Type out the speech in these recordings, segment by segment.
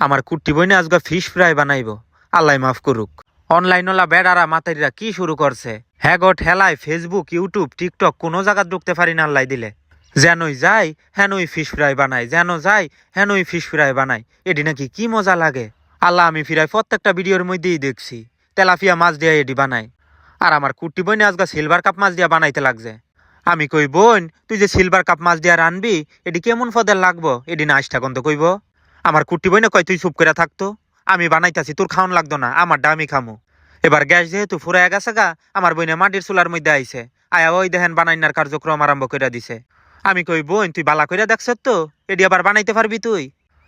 আমার কুট্টি বইনে আজকে ফিশ ফ্রাই বানাইব। আল্লাহ মাফ করুক। অনলাইনওয়ালা বেড়ারা মাতারিরা কি শুরু করছে? হ্যাঁ গো ঠেলায় ফেসবুক ইউটিউব টিকটক কোনো জায়গা ঢুকতে পারি না আল্লাহ দিলে। যেনই যাই, হেনই ফিশ ফ্রাই বানাই। যেন যাই, হেনই ফিশ ফ্রাই বানাই। এটি নাকি কি মজা লাগে? আল্লাহ আমি ফিরাই প্রত্যেকটা ভিডিওর মধ্যেই দেখছি। তেলাফিয়া মাছ দিয়ে এটি বানাই। আর আমার কুট্টি বইনে আজকে সিলভার কাপ মাছ দিয়া বানাইতে লাগছে। আমি কই, বোন, তুই যে সিলভার কাপ মাছ দিয়া রানবি, এটি কেমন ফদের লাগবো? এটি না আইসটা কন্ত কইব? আমার কুট্টি বইনে কয়, তুই চুপ করে থাকতো আমি বানাইতাছি, তোর খাওন লাগতো না, আমার ডামি খামু। এবার গ্যাস যেহেতু ফুরায় গেছে গা, আমার বইনে মাটির চুলার মধ্যে আইছে। আয়া ওই দেখেন বানাইনার কার্যক্রম আরম্ভ করে দিছে। আমি কই, বোন, তুই বালা কইরা দেখছ তো এটি আবার বানাইতে পারবি তুই?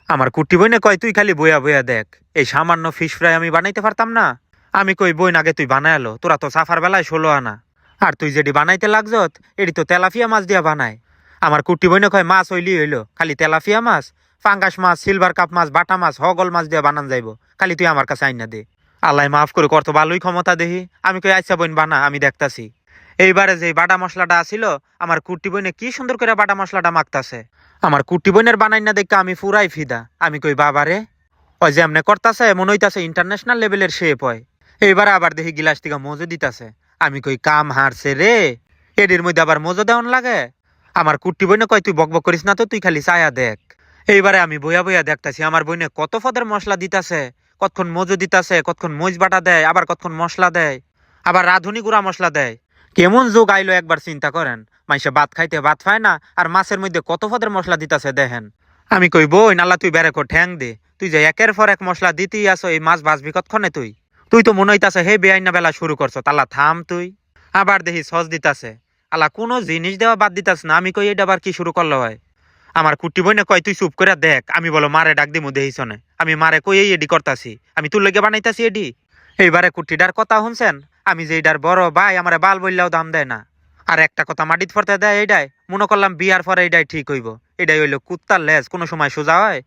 আমার কুট্টি বইনে কয়, তুই খালি বইয়া বইয়া দেখ, এই সামান্য ফিশ ফ্রাই আমি বানাইতে পারতাম না। আমি কই বইন আগে তুই বানায়ালো তোরা তো সাফার বেলায় ষোলো আনা। আর তুই যেটি বানাইতে লাগছত এটি তো তেলাফিয়া মাছ দিয়া বানায়। আমার কুট্টি বইনে কয়, মাছ হইলি হইল, খালি তেলাফিয়া মাছ ফাঙ্গাস মাছ সিলভার কাপ মাছ, বাটা মাছ, হগল মাছ দিয়া বানান যাইব। খালি তুই আমার কাছে আইনা দে। আল্লাহ মাফ করে কত ভালোই ক্ষমতা দেহি। আমি কই আইসা বইন বানা, আমি দেখতাছি। এইবারে যে বাটা মশলাটা আসিল আমার কুট্টি বইনে কি সুন্দর করে বাটা মশলাটা মাখতাছে। আমার কুট্টি বইনের বানাই না দেখে আমি ফুরাই ফিদা। আমি কই বাবারে ওই যে এমনি করতাছে মনে হইতাছে ইন্টারন্যাশনাল লেভেলের শেপ হয়। এইবারে আবার দেখি গিলাস থেকে মজো দিতাছে। আমি কই, কাম হারছে রে। এডির মধ্যে আবার মজো দেওয়ান লাগে। আমার কুট্টি বইনে কয়, তুই বকবক করিস না তো, তুই খালি ছায়া দেখ। এইবারে আমি বইয়া বইয়া দেখতাছি, আমার বইনে কত ফদের মশলা দিতাছে, কতক্ষণ মজু দিতাছে, কতক্ষণ মজ বাটা দেয়, আবার কতক্ষণ মশলা দেয়, আবার রাঁধুনি গুঁড়া মশলা দেয়। কেমন যোগ আইলো একবার চিন্তা করেন, মাইসে ভাত খাইতে ভাত খায় না, আর মাছের মধ্যে কত ফদের মশলা দিতাছে দেখেন। আমি কই, বই নাল্লা, তুই বেড়ে কো ঠ্যাং দে, তুই যে একের পর এক মশলা দিতেই আসো এই মাছ ভাজবি কতক্ষণে তুই? তুই তো মনে হইতাছে, হে বেআইনা বেলা শুরু করছ তালা থাম তুই। আবার দেখি সস দিতাছে আলা কোনো জিনিস দেওয়া বাদ দিতাস না, আমি কই, এটা আবার কি শুরু করল হয়? আমার কুটি বইনে কয়, তুই চুপ করে দেখ, আমি বলো মারে ডাক দিমু দেহিছনে আমি মারে কই এই এডি করতাছি? আমি তোর লেগে বানাইতাছি এডি? এইবারে কুটিটার কথা শুনছেন? আমি যে এটার বড় ভাই, আমার বাল বললেও দাম দেয় না। আর একটা কথা মাটিত ফরতে দেয় এইটাই মনে করলাম বিয়ার পরে এইটাই ঠিক হইব। এটাই হইল কুত্তার লেজ, কোনো সময় সোজা হয়।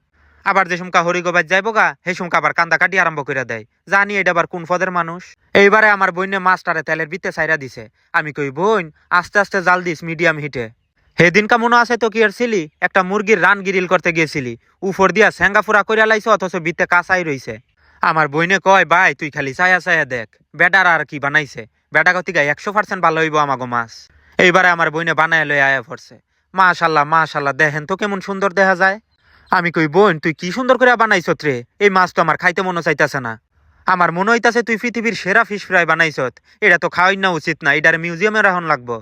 আবার যে সুমকা হরিগোবাজ যাইব গা সেই সুমকা আবার কান্দা কাটি আরম্ভ করে দেয়। জানি এটা আবার কোন ফদের মানুষ। এইবারে আমার বইনে মাস্টারে তেলের বিতে সাইরা দিছে। আমি কই, বোন, আস্তে আস্তে জাল দিস মিডিয়াম হিটে। সেদিনকা মনে আছে তো কি আর ছিলি? একটা মুরগির রান গিরিল করতে গিয়েছিলি। উফর দিয়া স্যাঙ্গাফুরা করিয়া লাইছে, অথচ বিতে কাঁচাই রইছে। আমার বইনে কয়, ভাই, তুই খালি চায়া ছায়া দেখ। বেটার আর কি বানাইছে? বেটা গতিকা একশো পার্সেন্ট ভালো হইব আমাগো মাছ। এইবারে আমার বইনে বানায় লই আয়া পড়ছে। মাশাল্লাহ মাশাল্লাহ, দেখেন তো কেমন সুন্দর দেখা যায়। আমি কই, বোন, তুই কি সুন্দর করে বানাইছ রে এই মাছ তো আমার খাইতে মনে চাইতেছে না। আমার মনে হইতাছে তুই পৃথিবীর সেরা ফিশ ফ্রাই বানাইছত এটা তো খাওয়াই না উচিত না, এটার মিউজিয়ামে রাখন লাগবো।